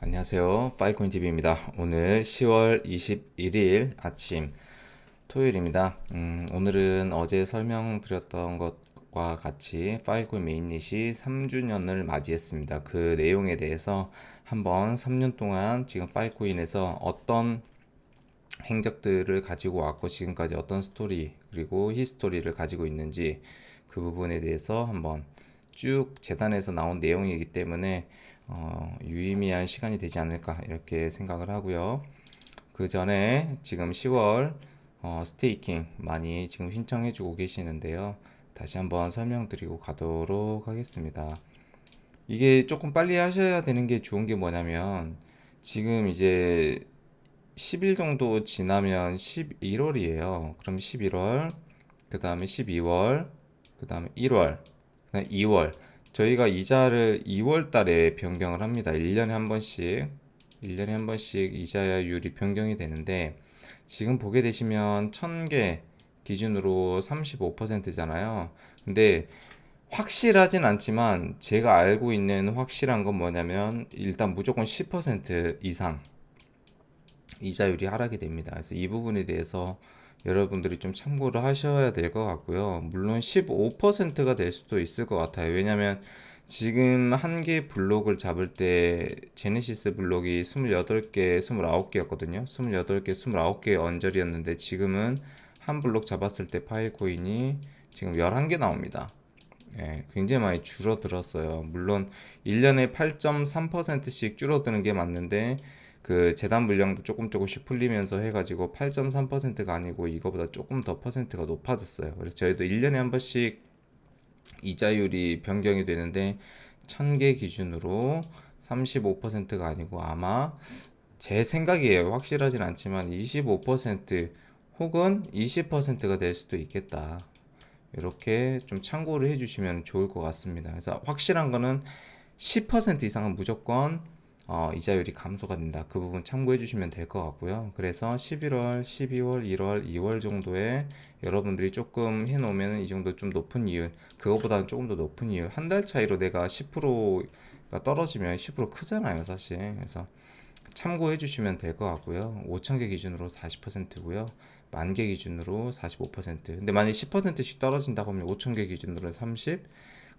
안녕하세요. 파이코인 TV입니다. 오늘 10월 21일 아침 토요일입니다. 음, 오늘은 어제 설명드렸던 것과 같이 파이코인 메인릿이 3주년을 맞이했습니다. 그 내용에 대해서 한번 3년 동안 지금 파이코인에서 어떤 행적들을 가지고 왔고 지금까지 어떤 스토리 그리고 히스토리를 가지고 있는지 그 부분에 대해서 한번 쭉 재단에서 나온 내용이기 때문에 어, 유의미한 시간이 되지 않을까 이렇게 생각을 하고요. 그 전에 지금 10월 어, 스테이킹 많이 지금 신청해주고 계시는데요. 다시 한번 설명드리고 가도록 하겠습니다. 이게 조금 빨리 하셔야 되는 게 좋은 게 뭐냐면 지금 이제 10일 정도 지나면 11월이에요. 그럼 11월, 그 다음에 12월, 그 다음에 1월, 그 다음에 2월. 저희가 이자를 2월 달에 변경을 합니다. 1년에 한 번씩, 1년에 한 번씩 이자율이 변경이 되는데, 지금 보게 되시면 1000개 기준으로 35%잖아요. 근데 확실하진 않지만 제가 알고 있는 확실한 건 뭐냐면 일단 무조건 10% 이상 이자율이 하락이 됩니다. 그래서 이 부분에 대해서 여러분들이 좀 참고를 하셔야 될 것 같고요. 물론 15%가 될 수도 있을 것 같아요. 왜냐면 지금 한 개 블록을 잡을 때 제네시스 블록이 28개, 29개였거든요. 28개, 29개의 언저리였는데 지금은 한 블록 잡았을 때 파일 코인이 지금 11개 나옵니다. 예, 굉장히 많이 줄어들었어요. 물론 1년에 8.3%씩 줄어드는 게 맞는데 그 재단 물량도 조금 조금씩 풀리면서 해가지고 8.3%가 아니고 이거보다 조금 더 퍼센트가 높아졌어요. 그래서 저희도 1년에 한 번씩 이자율이 변경이 되는데 1000개 기준으로 35%가 아니고 아마 제 생각이에요. 확실하진 않지만 25% 혹은 20%가 될 수도 있겠다. 이렇게 좀 참고를 해주시면 좋을 것 같습니다. 그래서 확실한 거는 10% 이상은 무조건 어, 이자율이 감소가 된다. 그 부분 참고해 주시면 될 것 같고요. 그래서 11월, 12월, 1월, 2월 정도에 여러분들이 조금 해 놓으면 이 정도 좀 높은 이율, 그거보다는 조금 더 높은 이율, 한 달 차이로 내가 10%가 떨어지면 10% 크잖아요, 사실. 그래서 참고해 주시면 될 것 같고요. 5,000개 기준으로 40%고요. 만 개 기준으로 45%. 근데 만약 10%씩 떨어진다고 하면 5,000개 기준으로는 30,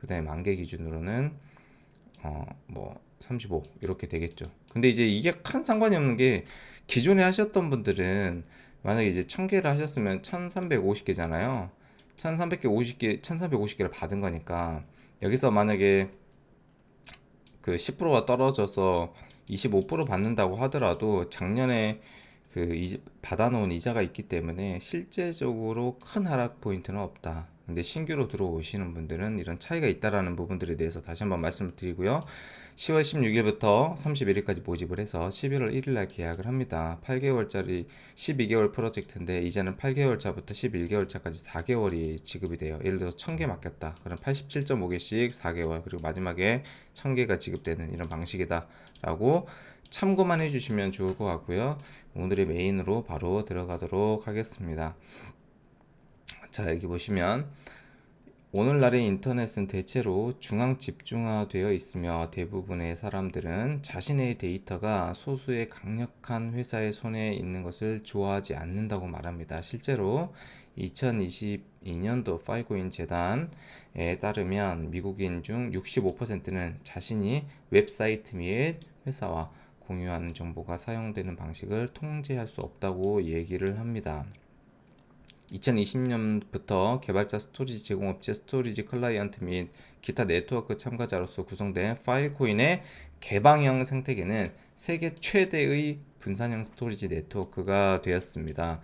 그 다음에 만 개 기준으로는 어, 뭐, 35 이렇게 되겠죠. 근데 이제 이게 큰 상관이 없는 게 기존에 하셨던 분들은 만약에 이제 1000개를 하셨으면 1350개잖아요. 1300개 50개 1350개를 받은 거니까 여기서 만약에 그 10%가 떨어져서 25% 받는다고 하더라도 작년에 그 받아놓은 이자가 있기 때문에 실제적으로 큰 하락 포인트는 없다. 근데 신규로 들어오시는 분들은 이런 차이가 있다라는 부분들에 대해서 다시 한번 말씀을 드리고요. 10월 16일부터 31일까지 모집을 해서 11월 1일 날 계약을 합니다. 8개월짜리 12개월 프로젝트인데 이제는 8개월차부터 11개월차까지 4개월이 지급이 돼요. 예를 들어서 1000개 맡겼다. 그럼 87.5개씩 4개월 그리고 마지막에 1000개가 지급되는 이런 방식이다라고 참고만 해주시면 좋을 것 같고요. 오늘의 메인으로 바로 들어가도록 하겠습니다. 자 여기 보시면 오늘날의 인터넷은 대체로 중앙 집중화되어 있으며 대부분의 사람들은 자신의 데이터가 소수의 강력한 회사의 손에 있는 것을 좋아하지 않는다고 말합니다. 실제로 2022년도 파이고인 재단에 따르면 미국인 중 65%는 자신이 웹사이트 및 회사와 공유하는 정보가 사용되는 방식을 통제할 수 없다고 얘기를 합니다. 2020년부터 개발자 스토리지 제공업체 스토리지 클라이언트 및 기타 네트워크 참가자로서 구성된 파일코인의 개방형 생태계는 세계 최대의 분산형 스토리지 네트워크가 되었습니다.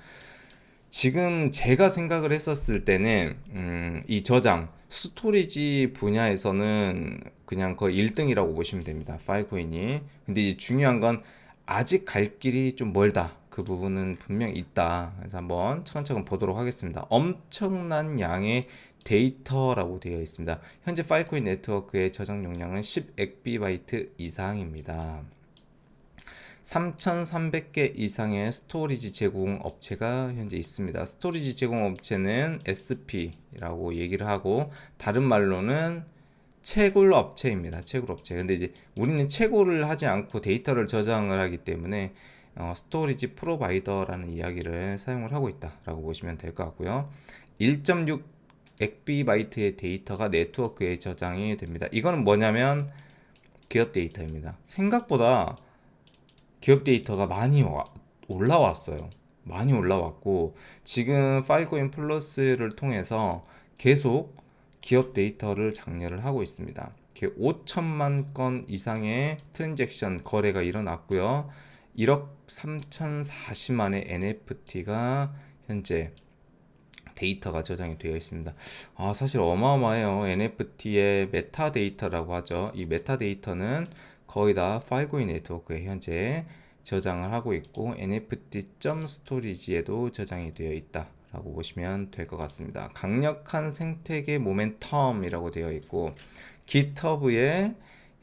지금 제가 생각을 했었을 때는 음, 이 저장 스토리지 분야에서는 그냥 거의 1등이라고 보시면 됩니다. 파일코인이. 근데 중요한 건 아직 갈 길이 좀 멀다. 그 부분은 분명 있다. 그래서 한번 차근차근 보도록 하겠습니다. 엄청난 양의 데이터라고 되어 있습니다. 현재 파일코인 네트워크의 저장 용량은 10엑비바이트 이상입니다. 3,300개 이상의 스토리지 제공 업체가 현재 있습니다. 스토리지 제공 업체는 SP라고 얘기를 하고 다른 말로는 채굴 업체입니다. 채굴 업체. 근데 이제 우리는 채굴을 하지 않고 데이터를 저장을 하기 때문에 어, 스토리지 프로바이더라는 이야기를 사용을 하고 있다라고 보시면 될 것 같고요. 1.6 엑비바이트의 데이터가 네트워크에 저장이 됩니다. 이거는 뭐냐면 기업 데이터입니다. 생각보다 기업 데이터가 많이 와, 올라왔어요. 많이 올라왔고 지금 파일코인 플러스를 통해서 계속 기업 데이터를 장려를 하고 있습니다. 5천만 건 이상의 트랜잭션 거래가 일어났고요. 1억 3,040만의 NFT가 현재 데이터가 저장이 되어 있습니다. 아, 사실 어마어마해요. NFT의 메타 데이터라고 하죠. 이 메타 데이터는 거의 다 파일코인 네트워크에 현재 저장을 하고 있고 nft.storage에도 저장이 되어 있다 라고 보시면 될 것 같습니다. 강력한 생태계 모멘텀이라고 되어 있고 GitHub에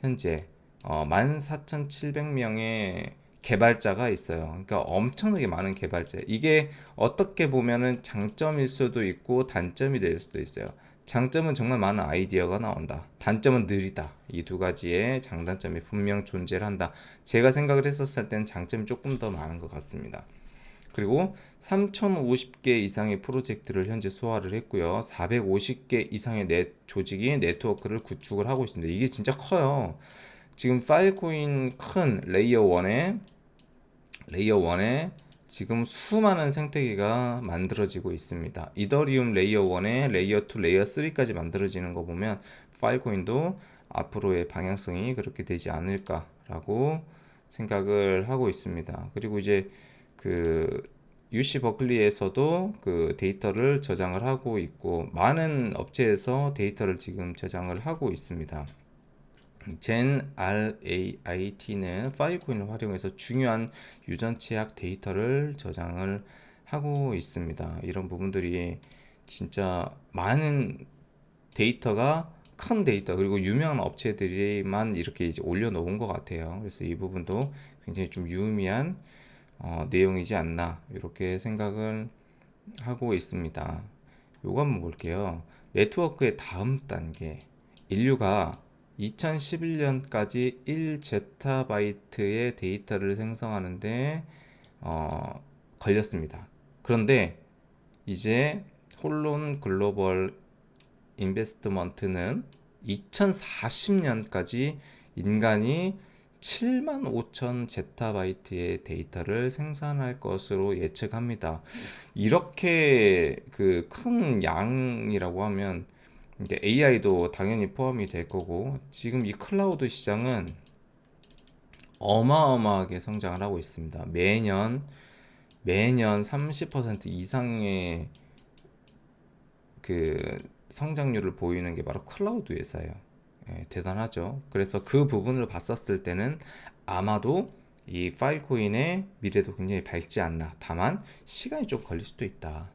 현재 어, 14,700명의 개발자가 있어요. 그러니까 엄청나게 많은 개발자. 이게 어떻게 보면은 장점일 수도 있고 단점이 될 수도 있어요. 장점은 정말 많은 아이디어가 나온다. 단점은 느리다. 이 두 가지의 장단점이 분명 존재를 한다. 제가 생각을 했었을 때는 장점이 조금 더 많은 것 같습니다. 그리고 3,050개 이상의 프로젝트를 현재 소화를 했고요. 450개 이상의 넷 조직이 네트워크를 구축을 하고 있습니다. 이게 진짜 커요. 지금 파일코인 큰 레이어 1에 레이어 1에 지금 수많은 생태계가 만들어지고 있습니다. 이더리움 레이어 1에 레이어 2, 레이어 3까지 만들어지는 거 보면 파일코인도 앞으로의 방향성이 그렇게 되지 않을까라고 생각을 하고 있습니다. 그리고 이제 그 UC 버클리에서도 그 데이터를 저장을 하고 있고 많은 업체에서 데이터를 지금 저장을 하고 있습니다. 젠 RAIT는 파일코인을 활용해서 중요한 유전체약 데이터를 저장을 하고 있습니다. 이런 부분들이 진짜 많은 데이터가 큰 데이터 그리고 유명한 업체들이만 이렇게 이제 올려놓은 것 같아요. 그래서 이 부분도 굉장히 좀 유의미한 어, 내용이지 않나 이렇게 생각을 하고 있습니다. 요거 한번 볼게요. 네트워크의 다음 단계 인류가 2011년까지 1제타바이트의 데이터를 생성하는데 어, 걸렸습니다. 그런데 이제 홀론 글로벌 인베스트먼트는 2040년까지 인간이 7만 5천 제타바이트의 데이터를 생산할 것으로 예측합니다. 이렇게 그 큰 양이라고 하면 이제 AI도 당연히 포함이 될 거고 지금 이 클라우드 시장은 어마어마하게 성장을 하고 있습니다. 매년 매년 30% 이상의 그 성장률을 보이는 게 바로 클라우드 회사예요. 예, 대단하죠. 그래서 그 부분을 봤었을 때는 아마도 이 파일코인의 미래도 굉장히 밝지 않나. 다만 시간이 좀 걸릴 수도 있다.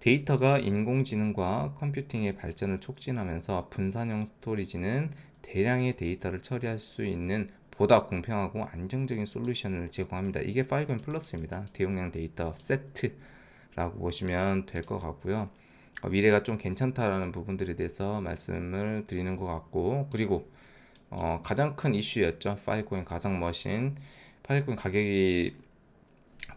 데이터가 인공지능과 컴퓨팅의 발전을 촉진하면서 분산형 스토리지는 대량의 데이터를 처리할 수 있는 보다 공평하고 안정적인 솔루션을 제공합니다. 이게 파일코인 플러스입니다. 대용량 데이터 세트라고 보시면 될 것 같고요. 어, 미래가 좀 괜찮다라는 부분들에 대해서 말씀을 드리는 것 같고 그리고 어, 가장 큰 이슈였죠. 파일코인 가상 머신 파일코인 가격이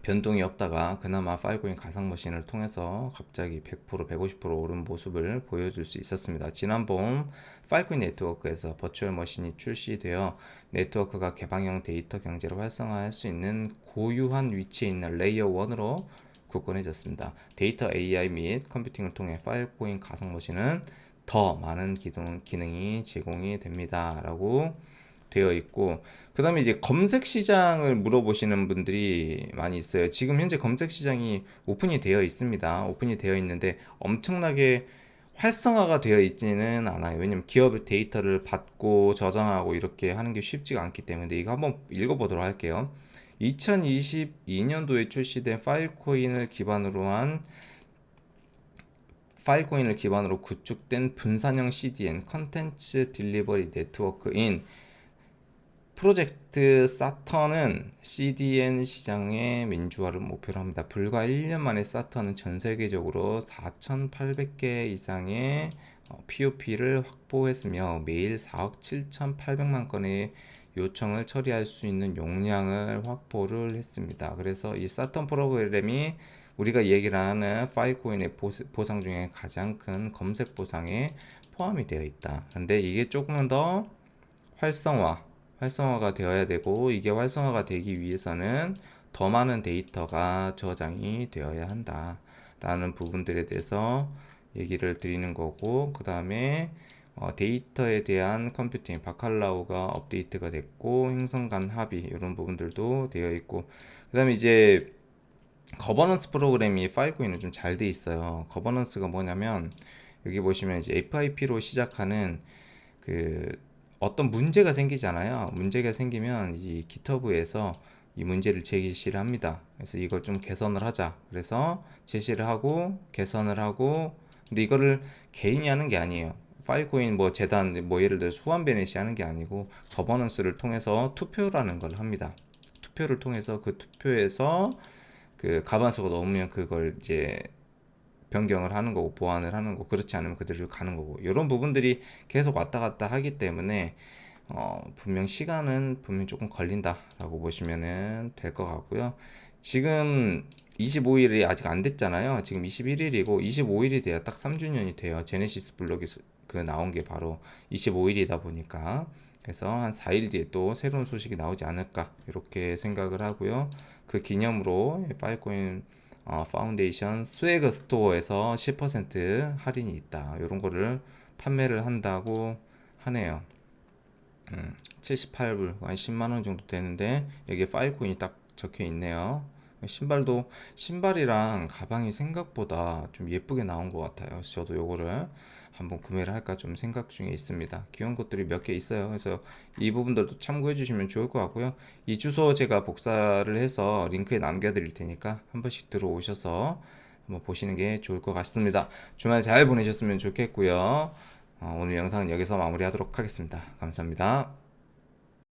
변동이 없다가 그나마 파일코인 가상 머신을 통해서 갑자기 100% 150% 오른 모습을 보여줄 수 있었습니다. 지난 봄 파일코인 네트워크에서 버추얼 머신이 출시되어 네트워크가 개방형 데이터 경제를 활성화할 수 있는 고유한 위치에 있는 레이어 1으로 굳건해졌습니다. 데이터 AI 및 컴퓨팅을 통해 파일코인 가상 머신은 더 많은 기능, 기능이 제공이 됩니다. 라고 되어 있고 그 다음에 이제 검색 시장을 물어보시는 분들이 많이 있어요. 지금 현재 검색 시장이 오픈이 되어 있습니다. 오픈이 되어 있는데 엄청나게 활성화가 되어 있지는 않아요. 왜냐면 기업의 데이터를 받고 저장하고 이렇게 하는 게 쉽지가 않기 때문에 이거 한번 읽어보도록 할게요. 2022년도에 출시된 파일코인을 기반으로 한 파일코인을 기반으로 구축된 분산형 CDN 컨텐츠 딜리버리 네트워크인 프로젝트 사턴은 CDN 시장의 민주화를 목표로 합니다. 불과 1년 만에 사턴은 전 세계적으로 4,800개 이상의 POP를 확보했으며 매일 4억 7,800만 건의 요청을 처리할 수 있는 용량을 확보를 했습니다. 그래서 이 사턴 프로그램이 우리가 얘기를 하는 파이코인의 보상 중에 가장 큰 검색 보상에 포함이 되어 있다. 근데 이게 조금은 더 활성화, 활성화가 되어야 되고 이게 활성화가 되기 위해서는 더 많은 데이터가 저장이 되어야 한다라는 부분들에 대해서 얘기를 드리는 거고 그 다음에 어, 데이터에 대한 컴퓨팅 바칼라우가 업데이트가 됐고 행성 간 합의 이런 부분들도 되어 있고 그 다음에 이제 거버넌스 프로그램이 파일코인은 좀 잘 돼 있어요. 거버넌스가 뭐냐면 여기 보시면 이제 FIP로 시작하는 그 어떤 문제가 생기잖아요. 문제가 생기면 이 GitHub에서 이 문제를 제시를 합니다. 그래서 이걸 좀 개선을 하자. 그래서 제시를 하고 개선을 하고 근데 이거를 개인이 하는 게 아니에요. 파일코인 뭐 재단 뭐 예를 들어 수완 베넷이 하는 게 아니고 거버넌스를 통해서 투표라는 걸 합니다. 투표를 통해서 그 투표에서 그 가반수가 넘으면 그걸 이제 변경을 하는 거고 보완을 하는 거고 그렇지 않으면 그대로 가는 거고 이런 부분들이 계속 왔다 갔다 하기 때문에 어, 분명 시간은 분명 조금 걸린다라고 보시면은 될 것 같고요. 지금 25일이 아직 안 됐잖아요. 지금 21일이고 25일이 돼야 딱 3주년이 돼요. 제네시스 블록이 수- 그 나온 게 바로 25일이다 보니까 그래서 한 4일 뒤에 또 새로운 소식이 나오지 않을까 이렇게 생각을 하고요. 그 기념으로 파이코인 어, 파운데이션 스웨그 스토어에서 10% 할인이 있다. 이런 거를 판매를 한다고 하네요. 음, 78불, 한 10만 원 정도 되는데 여기에 파일코인이 딱 적혀 있네요. 신발도 신발이랑 가방이 생각보다 좀 예쁘게 나온 것 같아요. 저도 요거를 한번 구매를 할까 좀 생각 중에 있습니다. 귀여운 것들이 몇 개 있어요. 그래서 이 부분들도 참고해 주시면 좋을 것 같고요. 이 주소 제가 복사를 해서 링크에 남겨 드릴 테니까 한 번씩 들어오셔서 한번 보시는 게 좋을 것 같습니다. 주말 잘 보내셨으면 좋겠고요. 어, 오늘 영상은 여기서 마무리하도록 하겠습니다. 감사합니다.